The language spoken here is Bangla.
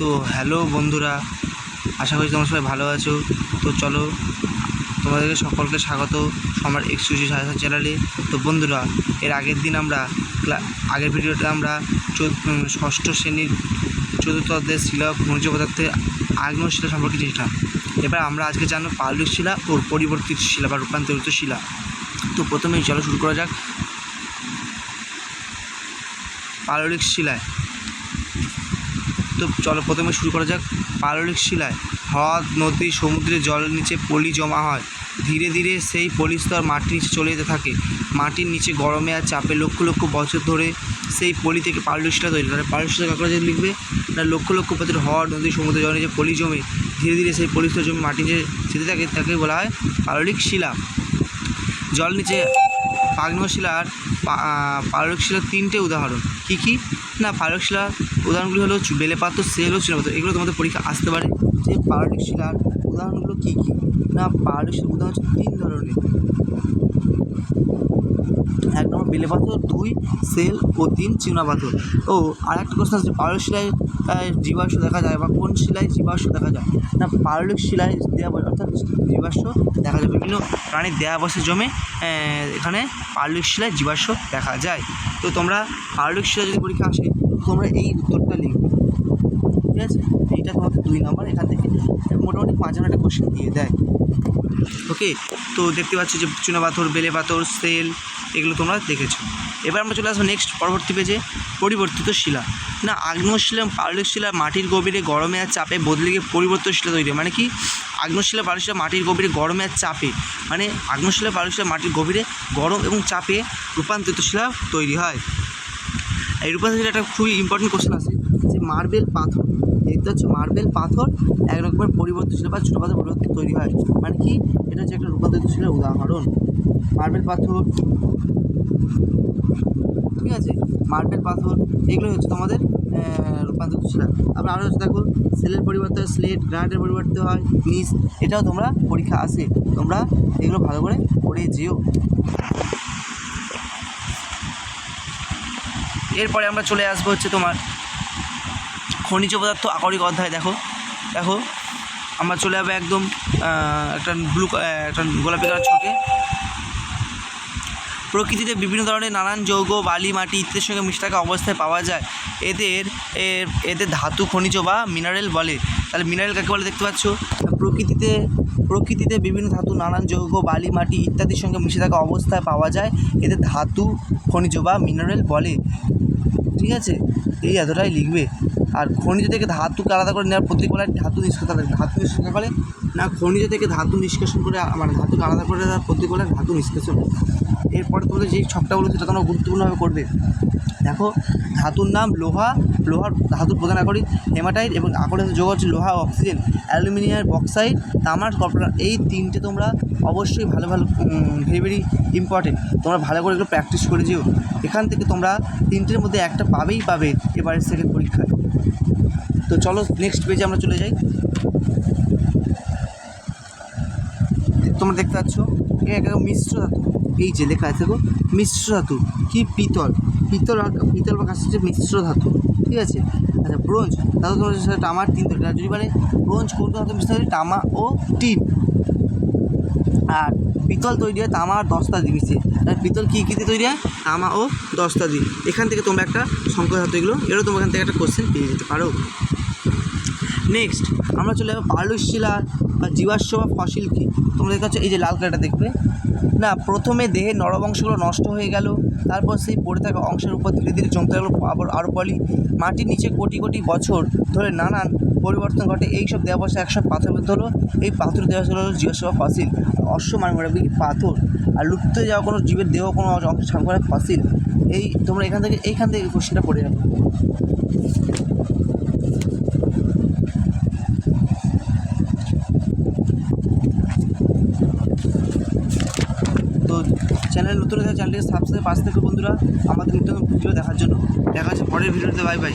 তো হ্যালো বন্ধুরা, আশা করি তোমরা সবাই ভালো আছো। তো চলো, তোমাদেরকে সকলকে স্বাগত আমার এক্সক্লুসিভ সাজা চ্যানেলে তো বন্ধুরা, এর আগের দিন আমরা আগের ভিডিওটা আমরা ষষ্ঠ শ্রেণির চতুর্থ অধ্যায়ের শিলা খনিজ পদার্থের আগ্নেয় শিলা সম্পর্কে জেনেছিলাম। এবার আমরা আজকে জানব পাললিক শিলা ও পরিবর্তিত শিলা বা রূপান্তরিত শিলা। তো প্রথমেই চলো শুরু করা যাক। পাললিক শিলায় তো চলো প্রথমে শুরু করা যাক। পাললিক শিলায় হ্রদ, নদী, সমুদ্রে জলের নিচে পলি জমা হয়। ধীরে ধীরে সেই পলিস্তর মাটির নিচে চলে যেতে থাকে। মাটির নিচে গরমে আর চাপে লক্ষ লক্ষ বছর ধরে সেই পলি থেকে পাললিক শিলা তৈরি। করে পাললিক শিলা কাকড়া যে লিখবে? না, লক্ষ লক্ষ বছর হ্রদ, নদী, সমুদ্রে জলের নিচে পলি জমে ধীরে ধীরে সেই পলিস্তর জমে মাটির নিচে যেতে থাকে, তাকে বলা হয় পাললিক শিলা। জল নিচে আগ্নেয় শিলার পা- আহ, শিলার তিনটে উদাহরণ। কী কী? না পারকশিলার শিলার উদাহরণগুলি হলো বেলেপাত্র সেল ও চুনাপাত্র এগুলো তোমাদের পরীক্ষা আসতে পারে। যে পারকশিলার শিলার উদাহরণগুলো কী কী? না পারকশিলার শিলার উদাহরণ তিন ধরনের। এক নম্বর বেলে পাথর, দুই সেল ও তিন চুনাপাথর ও আর একটা প্রশ্ন আছে পাললিক শিলায় জীবাশ্ম দেখা যায় বা কোন শিলায় জীবাশ্ম দেখা যায়? না পাললিক শিলায় দেওয়া অর্থাৎ জীবাশ্ম দেখা যায়। বিভিন্ন প্রাণীর দেহাবশে জমে এখানে পাললিক শিলায় জীবাশ্ম দেখা যায়। তো তোমরা পাললিক শিলা যদি পরীক্ষা আসে তোমরা এই উত্তরটা লিখবে। ঠিক আছে? এইটা তোমাকে দুই নম্বর, এখান থেকে মোটামুটি পাঁচ একটা কোশ্চেন দিয়ে দেয়। ওকে তো দেখতে পাচ্ছ যে চুনা পাথর, বেলে পাথর, সেল, এগুলো তোমরা দেখেছ। এবার আমরা চলে আসব নেক্সট পরবর্তী পেজে পরিবর্তিত শিলা। না আগ্নেয় শিলা এবং পাললিক শিলা মাটির গভীরে গরমে আর চাপে বদলে গিয়ে পরিবর্তিত শিলা তৈরি। মানে কি? আগ্নেয় শিলা পাললিক শিলা মাটির গভীরে গরমে আর চাপে মানে আগ্নেয় শিলা পাললিক শিলা মাটির গভীরে গরম এবং চাপে রূপান্তরিত শিলা তৈরি হয়। এই রূপান্তরিত একটা খুবই ইম্পর্টেন্ট কোশ্চেন আছে, যে মার্বেল পাথর এটা হচ্ছে মার্বেল পাথর, এক রকমের পরিবর্তিত শিলা বা ছোটো পাথর পরিবর্তিত তৈরি হয়। মানে কি? এটা হচ্ছে একটা রূপান্তরিত শিলার উদাহরণ। মার্বেল পাথর, ঠিক আছে? মার্বেল পাথর এগুলো হচ্ছে তোমাদের রূপান্তরিত আবার আরও হচ্ছে দেখো সেলের পরিবর্তে স্লেট গ্রানাইটের পরিবর্তে হয় নিস এটাও তোমরা পরীক্ষা আসে তোমরা এগুলো ভালো করে পড়ে যেও। এরপরে আমরা চলে আসব হচ্ছে তোমার খনিজ পদার্থ আকরিক অধ্যায়, দেখো। দেখো, আমরা চলে যাব একদম একটা ব্লু একটা গোলাপি কালার ছকে। প্রকৃতিতে বিভিন্ন ধরনের নানান যৌগ, বালি, মাটি ইত্যাদির সঙ্গে মিশে থাকা অবস্থায় পাওয়া যায়। এদের এদের ধাতু খনিজ বা মিনারেল বলে। তাহলে মিনারেল কাকে বলে দেখতে পাচ্ছ? প্রকৃতিতে প্রকৃতিতে বিভিন্ন ধাতু, নানান যৌগ, বালি, মাটি ইত্যাদির সঙ্গে মিশে থাকা অবস্থায় পাওয়া যায়। এদের ধাতু খনিজ বা মিনারেল বলে। ঠিক আছে? এই এতটাই লিখবে। আর খনিজ থেকে ধাতুকে আলাদা করে নেওয়ার প্রতীক বলে ধাতু নিষ্কাশন ধাতু নিষ্কাশন করে না, খনিজ থেকে ধাতু নিষ্কাশন করে মানে ধাতুকে আলাদা করে দেওয়ার প্রতীক বলে ধাতু নিষ্কাশন। এরপরে তোমাদের যেই ছকটা বলো সেটা তোমরা গুরুত্বপূর্ণভাবে করবে। দেখো, ধাতুর নাম লোহা, লোহার ধাতুর প্রধান আকরিক হেমাটাইট এবং আকরিক যোগ হচ্ছে লোহা, অক্সিজেন, অ্যালুমিনিয়াম বক্সাইড তামার কপার এই তিনটে তোমরা অবশ্যই ভালো ভালো ভেরি ভেরি ইম্পর্টেন্ট তোমরা ভালো করে এগুলো প্র্যাকটিস করে যেও। এখান থেকে তোমরা তিনটের মধ্যে একটা পাবেই পাবে এবারের সেকেন্ড পরীক্ষায়। তো চলো নেক্সট পেজে আমরা চলে যাই। তোমরা দেখতে পাচ্ছ এটা মিশ্র ধাতু। এই যে লেখা আছে দেখো, মিশ্র ধাতু, কি পিতল? পিতল পিতল বা কাছে মিশ্র ধাতু, ঠিক আছে? আচ্ছা ব্রোঞ্জ, ধাতু তোমার সাথে তামার তিন যদি বলে ব্রোঞ্জ কোন ধাতু মিশ্র তামা ও টিন আর পিতল তৈরি হয়, তামা আর দস্তা দিয়ে মিশিয়ে। আর পিতল কী কী দিয়ে তৈরি হয়? তামা ও দস্তা দিয়ে। এখান থেকে তোমরা একটা সংকর ধাতু এগুলো এগুলো তোমরা এখান থেকে একটা কোশ্চেন পেয়ে যেতে পারো। নেক্সট আমরা চলে যাব পাললিক শিলা বা জীবাশ্ম বা ফসিল কি? দেখতে পাচ্ছ, এই যে লাল কালারটা দেখবে। না, প্রথমে দেহের নরমাংসগুলো নষ্ট হয়ে গেল, তারপর সেই পড়ে থাকা অংশের উপর ধীরে ধীরে জমতে লাগল আবার আরও বলি মাটির নিচে কোটি কোটি বছর ধরে নানান পরিবর্তন ঘটে এই সব দেওয়াবস্থা একসঙ্গে পাথর বেঁধে হলো, এই পাথর দেওয়া হলো বা ফসিল অশ্ব মানে মনে রাখবে পাথর। আর লুপ্ত যাওয়া কোনো জীবের দেহ, কোনো অংশ করে ফসিল এই তোমরা এখান থেকে, এইখান থেকে কোশ্চেনটা পড়ে যাবে তো চ্যানেল নতুন চ্যানেলটিকে সাবস্ক্রাইব পাশে থেকে বন্ধুরা, আমাদের নতুন ভিডিও দেখার জন্য। দেখা হচ্ছে পরের ভিডিওতে বাই বাই